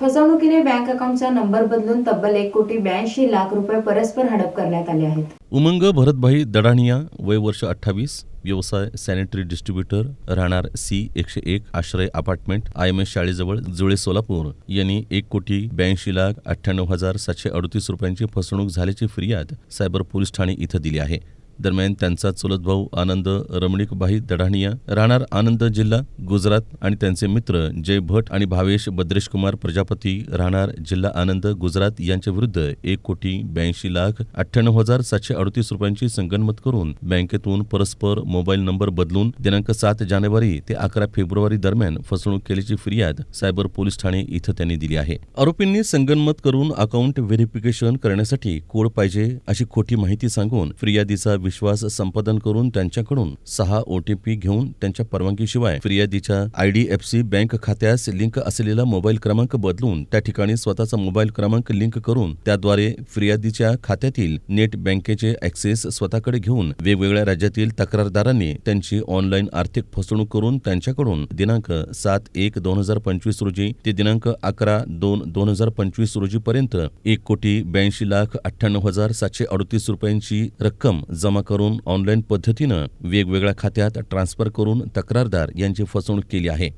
फसवणुकीने bank अकाउंटचा number बदलून तब्बल एक कोटी ब्याऐंशी लाख रुपये परस्पर हडप करण्यात आले आहेत. उमंग भरतभाई दडाणिया वय वर्ष अठ्ठावीस व्यवसाय सॅनिटरी डिस्ट्रीब्युटर राहणार सी एकशे एक Ashray apartment I M S शाळेजवळ जुळे सोलापूर. यांनी एक कोटी ब्याऐंशी लाख अठ्ठ्याण्णव हजार सातशे अडतीस रुपयांची फसवणूक झाल्याची फिर्याद सायबर पोलीस ठाणे इथं दिली आहे. दरम्यान त्यांचा चुलत भाऊ आनंद रमणीकबाई दढाणिया राहणार आनंद जिल्हा गुजरात आणि त्यांचे मित्र जय भट आणि भावेश बद्रेशकुमार प्रजापती राहणार जिल्हा आनंद गुजरात यांच्या विरुद्ध एक कोटी ब्याऐंशी लाख अठ्ठ्याण्णव हजार सातशे अडतीस रुपयांची संगनमत करून बँकेतून परस्पर मोबाईल नंबर बदलून दिनांक सात जानेवारी ते अकरा फेब्रुवारी दरम्यान फसवणूक केल्याची फिर्याद सायबर पोलीस ठाणे इथं त्यांनी दिली आहे. आरोपींनी संगनमत करून अकाउंट व्हेरिफिकेशन करण्यासाठी कोड पाहिजे अशी खोटी माहिती सांगून फिर्यादीचा विश्वास संपादन करून त्यांच्याकडून सहा ओटीपी घेऊन त्यांच्या परवानगीशिवाय फिर्यादीच्या आयडीएफसी बँक खात्यास लिंक असलेला मोबाईल क्रमांक बदलून त्या ठिकाणी स्वतःचा मोबाईल क्रमांक लिंक करून त्याद्वारे फिर्यादीच्या खात्यातील नेट बँकेचे ऍक्सेस स्वतःकडे घेऊन वेगवेगळ्या राज्यातील तक्रारदारांनी त्यांची ऑनलाईन आर्थिक फसवणूक करून त्यांच्याकडून दिनांक सात एक दोन हजार पंचवीस रोजी ते दिनांक अकरा दोन दोन हजार पंचवीस रोजीपर्यंत एक कोटी ब्याऐंशी लाख अठ्ठ्याण्णव हजार सातशे अडतीस रुपयांची रक्कम जमा करून ऑनलाईन पद्धतीनं वेगवेगळ्या खात्यात ट्रान्स्फर करून तक्रारदार यांची फसवणूक केली आहे.